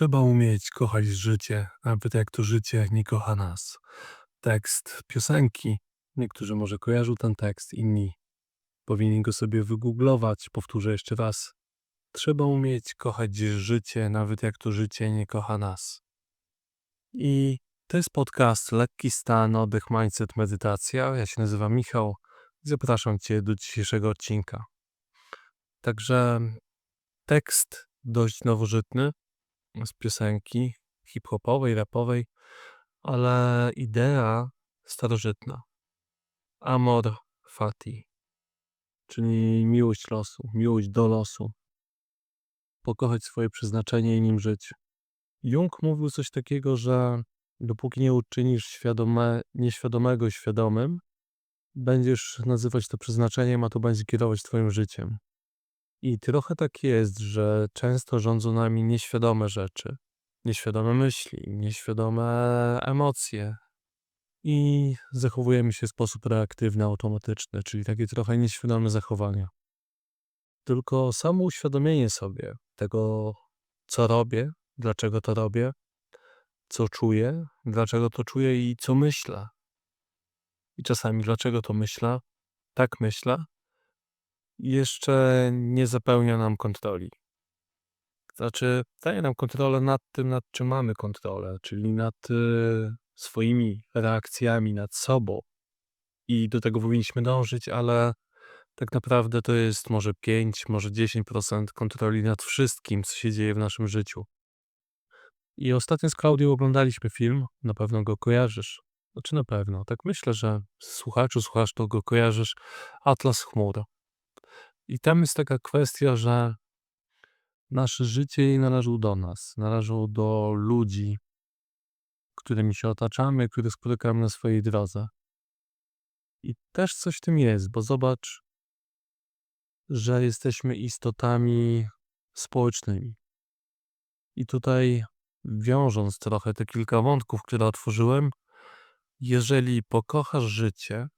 Trzeba umieć kochać życie, nawet jak to życie nie kocha nas. Tekst piosenki. Niektórzy może kojarzą ten tekst, inni powinni go sobie wygooglować. Powtórzę jeszcze raz. Trzeba umieć kochać życie, nawet jak to życie nie kocha nas. I to jest podcast Lekki Stan, Oddech, Mindset, Medytacja. Ja się nazywam Michał i zapraszam Cię do dzisiejszego odcinka. Także tekst dość nowożytny, z piosenki hip-hopowej, rapowej, ale idea starożytna. Amor fati, czyli miłość losu, miłość do losu. Pokochać swoje przeznaczenie i nim żyć. Jung mówił coś takiego, że dopóki nie uczynisz świadome, nieświadomego świadomym, będziesz nazywać to przeznaczeniem, a to będzie kierować twoim życiem. I trochę tak jest, że często rządzą nami nieświadome rzeczy, nieświadome myśli, nieświadome emocje i zachowujemy się w sposób reaktywny, automatyczny, czyli takie trochę nieświadome zachowania. Tylko samo uświadomienie sobie tego, co robię, dlaczego to robię, co czuję, dlaczego to czuję i co myślę. I czasami dlaczego to myślę, tak myślę, jeszcze nie zapełnia nam kontroli. Znaczy, daje nam kontrolę nad tym, nad czym mamy kontrolę, czyli nad y, swoimi reakcjami, nad sobą. I do tego powinniśmy dążyć, ale tak naprawdę to jest może 5, może 10% kontroli nad wszystkim, co się dzieje w naszym życiu. I ostatnio z Klaudią oglądaliśmy film, na pewno go kojarzysz. Znaczy na pewno, tak myślę, że słuchaczu, słuchasz, to go kojarzysz. Atlas Chmur. I tam jest taka kwestia, że nasze życie należą do nas, należą do ludzi, którymi się otaczamy, których spotykamy na swojej drodze. I też coś w tym jest, bo zobacz, że jesteśmy istotami społecznymi. I tutaj wiążąc trochę te kilka wątków, które otworzyłem, jeżeli pokochasz życie,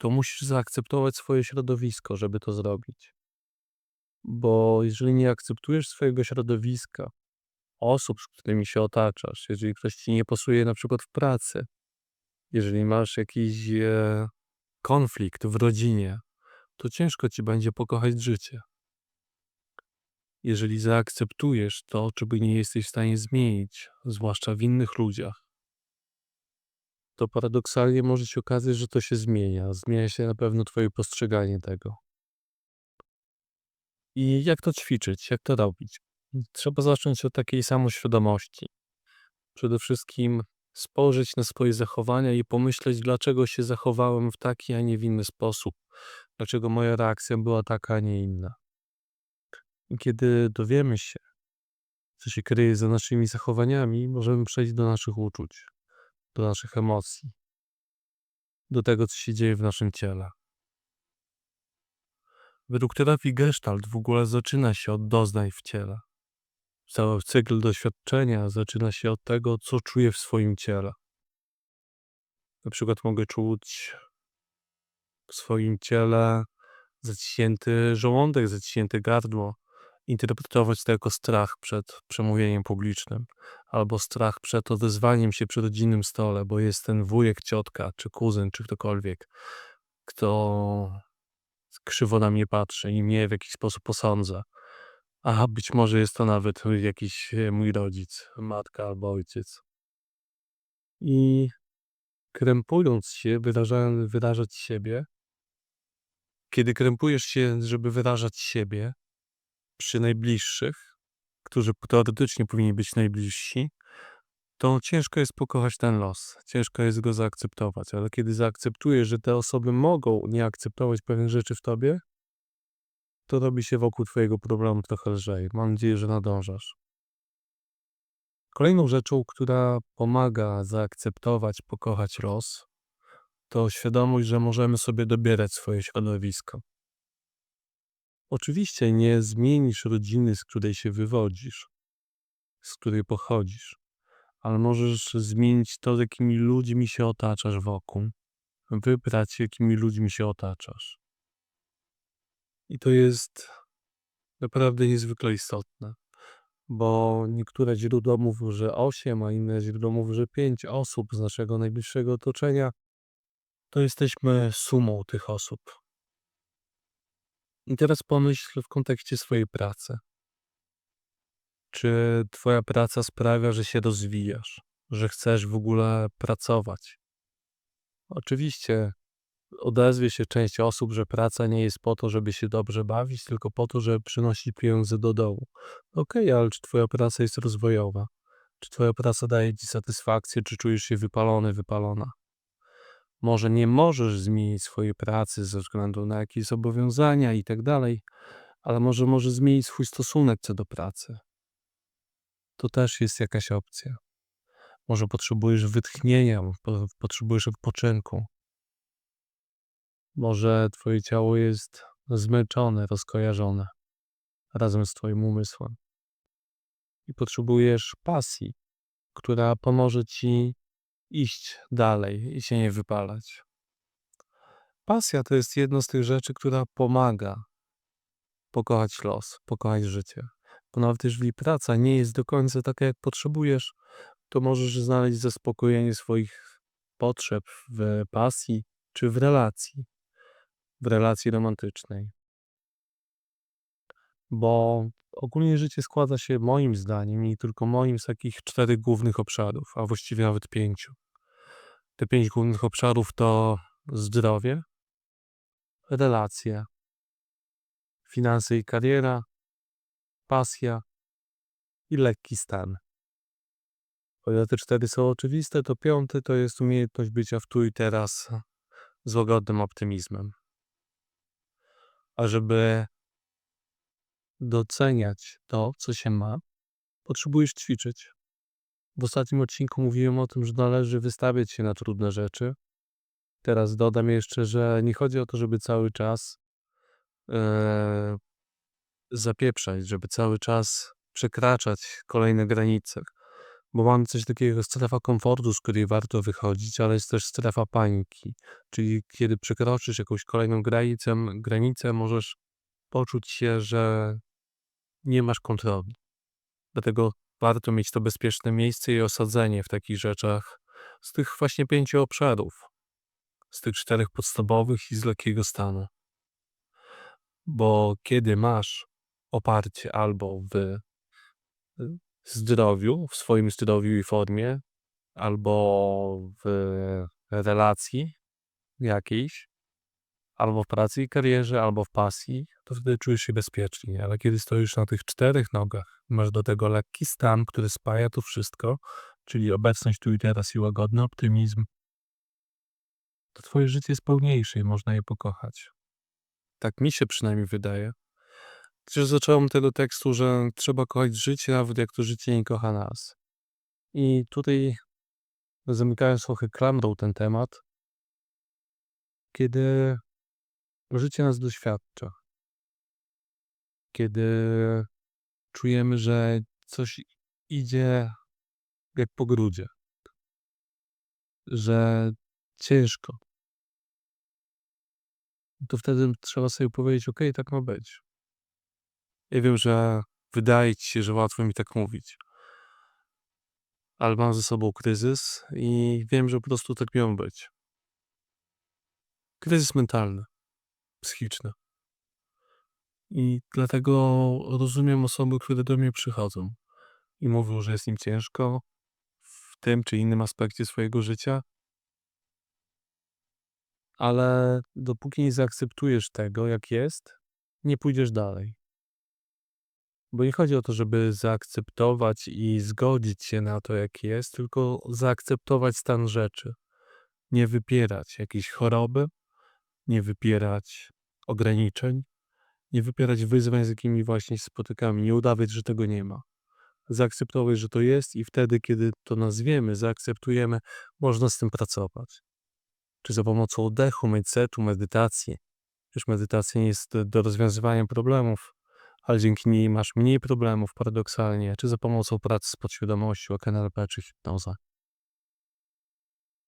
to musisz zaakceptować swoje środowisko, żeby to zrobić. Bo jeżeli nie akceptujesz swojego środowiska, osób, z którymi się otaczasz, jeżeli ktoś ci nie pasuje na przykład w pracy, jeżeli masz jakiś e, konflikt w rodzinie, to ciężko ci będzie pokochać życie. Jeżeli zaakceptujesz to, czego nie jesteś w stanie zmienić, zwłaszcza w innych ludziach, to paradoksalnie może się okazać, że to się zmienia. Zmienia się na pewno twoje postrzeganie tego. I jak to ćwiczyć? Jak to robić? Trzeba zacząć od takiej samoświadomości. Przede wszystkim spojrzeć na swoje zachowania i pomyśleć, dlaczego się zachowałem w taki, a nie w inny sposób. Dlaczego moja reakcja była taka, a nie inna. I kiedy dowiemy się, co się kryje za naszymi zachowaniami, możemy przejść do naszych uczuć do naszych emocji, do tego, co się dzieje w naszym ciele. Według terapii Gestalt w ogóle zaczyna się od doznań w ciele. Cały cykl doświadczenia zaczyna się od tego, co czuję w swoim ciele. Na przykład mogę czuć w swoim ciele zaciśnięty żołądek, zaciśnięte gardło, interpretować to jako strach przed przemówieniem publicznym, albo strach przed odezwaniem się przy rodzinnym stole, bo jest ten wujek, ciotka, czy kuzyn, czy ktokolwiek, kto krzywo na mnie patrzy i mnie w jakiś sposób posądza. A być może jest to nawet jakiś e, mój rodzic, matka albo ojciec. I krępując się, wyrażając, wyrażać siebie, kiedy krępujesz się, żeby wyrażać siebie, przy najbliższych, którzy teoretycznie powinni być najbliżsi, to ciężko jest pokochać ten los, ciężko jest go zaakceptować, ale kiedy zaakceptujesz, że te osoby mogą nie akceptować pewnych rzeczy w tobie, to robi się wokół twojego problemu trochę lżej. Mam nadzieję, że nadążasz. Kolejną rzeczą, która pomaga zaakceptować, pokochać los, to świadomość, że możemy sobie dobierać swoje środowisko. Oczywiście nie zmienisz rodziny, z której się wywodzisz, z której pochodzisz, ale możesz zmienić to, z jakimi ludźmi się otaczasz wokół, wybrać, jakimi ludźmi się otaczasz. I to jest naprawdę niezwykle istotne, Bo niektóre źródła mówią, że 8, a inne źródła mówią, że 5 osób z naszego najbliższego otoczenia to jesteśmy sumą tych osób. I teraz pomyśl w kontekście swojej pracy. Czy twoja praca sprawia, że się rozwijasz, że chcesz w ogóle pracować? Oczywiście odezwie się część osób, że praca nie jest po to, żeby się dobrze bawić, tylko po to, żeby przynosić pieniądze do domu. Okej, ale czy twoja praca jest rozwojowa? Czy twoja praca daje ci satysfakcję, czy czujesz się wypalony, wypalona? Może nie możesz zmienić swojej pracy ze względu na jakieś zobowiązania i tak dalej, ale może możesz zmienić swój stosunek co do pracy. To też jest jakaś opcja. Może potrzebujesz wytchnienia, po- potrzebujesz odpoczynku. Może twoje ciało jest zmęczone, rozkojarzone razem z twoim umysłem. I potrzebujesz pasji, która pomoże ci iść dalej i się nie wypalać. Pasja to jest jedno z tych rzeczy, która pomaga pokochać los, pokochać życie. Bo nawet jeżeli praca nie jest do końca taka, jak potrzebujesz, to możesz znaleźć zaspokojenie swoich potrzeb w pasji czy w relacji, w relacji romantycznej. Bo ogólnie życie składa się moim zdaniem i tylko moim z takich czterech głównych obszarów, a właściwie nawet pięciu. Te pięć głównych obszarów to zdrowie, relacje, finanse i kariera, pasja i lekki stan. O ile te cztery są oczywiste, to piąty to jest umiejętność bycia w tu i teraz z łagodnym optymizmem. A żeby doceniać to, co się ma, potrzebujesz ćwiczyć. W ostatnim odcinku mówiłem o tym, że należy wystawiać się na trudne rzeczy. Teraz dodam jeszcze, że nie chodzi o to, żeby cały czas e, zapieprzać, żeby cały czas przekraczać kolejne granice. Bo mamy coś takiego strefa komfortu, z której warto wychodzić, ale jest też strefa paniki. Czyli kiedy przekroczysz jakąś kolejną granicę, granicę możesz poczuć się, że nie masz kontroli. Dlatego warto mieć to bezpieczne miejsce i osadzenie w takich rzeczach z tych właśnie pięciu obszarów, z tych czterech podstawowych i z lekkiego stanu. Bo kiedy masz oparcie albo w y, zdrowiu, w swoim zdrowiu i formie, albo w relacji jakiejś, albo w pracy i karierze, albo w pasji, to wtedy czujesz się bezpiecznie. Ale kiedy stoisz na tych czterech nogach, masz do tego lekki stan, który spaja to wszystko, czyli obecność tu i teraz i łagodny optymizm, to twoje życie jest pełniejsze i można je pokochać. Tak mi się przynajmniej wydaje. Przecież zacząłem tego tekstu, że trzeba kochać życie, nawet jak to życie nie kocha nas. I tutaj zamykając trochę klamrą ten temat, kiedy życie nas doświadcza, kiedy czujemy, że coś idzie jak po grudzie, że ciężko, to wtedy trzeba sobie powiedzieć, ok, tak ma być. Ja wiem, że wydaje ci się, że łatwo mi tak mówić, ale mam ze sobą kryzys i wiem, że po prostu tak miał być. Kryzys mentalny, psychiczny. I dlatego rozumiem osoby, które do mnie przychodzą i mówią, że jest im ciężko w tym czy innym aspekcie swojego życia, ale dopóki nie zaakceptujesz tego, jak jest, nie pójdziesz dalej. Bo nie chodzi o to, żeby zaakceptować i zgodzić się na to, jak jest, tylko zaakceptować stan rzeczy. Nie wypierać jakiejś choroby, nie wypierać ograniczeń, nie wypierać wyzwań, z jakimi właśnie się spotykamy, nie udawać, że tego nie ma. Zaakceptować, że to jest i wtedy, kiedy to nazwiemy, zaakceptujemy, można z tym pracować. Czy za pomocą oddechu, mindsetu, medytacji. Już medytacja nie jest do rozwiązywania problemów, ale dzięki niej masz mniej problemów paradoksalnie, czy za pomocą pracy z podświadomością, NLP czy hipnoza.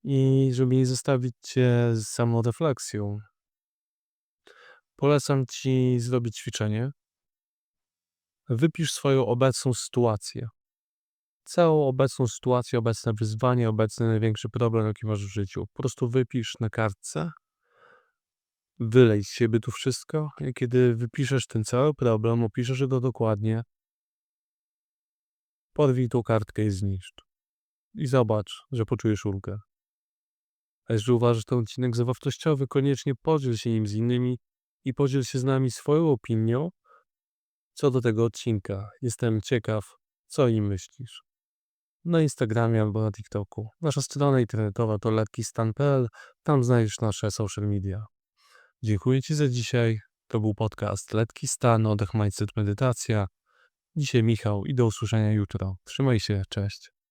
I żeby nie zostawić cię z samorefleksją, polecam ci zrobić ćwiczenie, Wypisz swoją obecną sytuację. Całą obecną sytuację, obecne wyzwanie, obecny największy problem, jaki masz w życiu. Po prostu wypisz na kartce. Wylej z siebie to wszystko i kiedy wypiszesz ten cały problem, opiszesz go dokładnie, porwij tą kartkę i zniszcz. I zobacz, że poczujesz ulgę. A jeżeli uważasz ten odcinek za wartościowy, koniecznie podziel się nim z innymi i podziel się z nami swoją opinią co do tego odcinka. Jestem ciekaw, co im myślisz. Na Instagramie albo na TikToku. Nasza strona internetowa to letkistan.pl. Tam znajdziesz nasze social media. Dziękuję Ci za dzisiaj. To był podcast Letki Stan, Oddech Mindset Medytacja. Dzisiaj Michał i do usłyszenia jutro. Trzymaj się, cześć.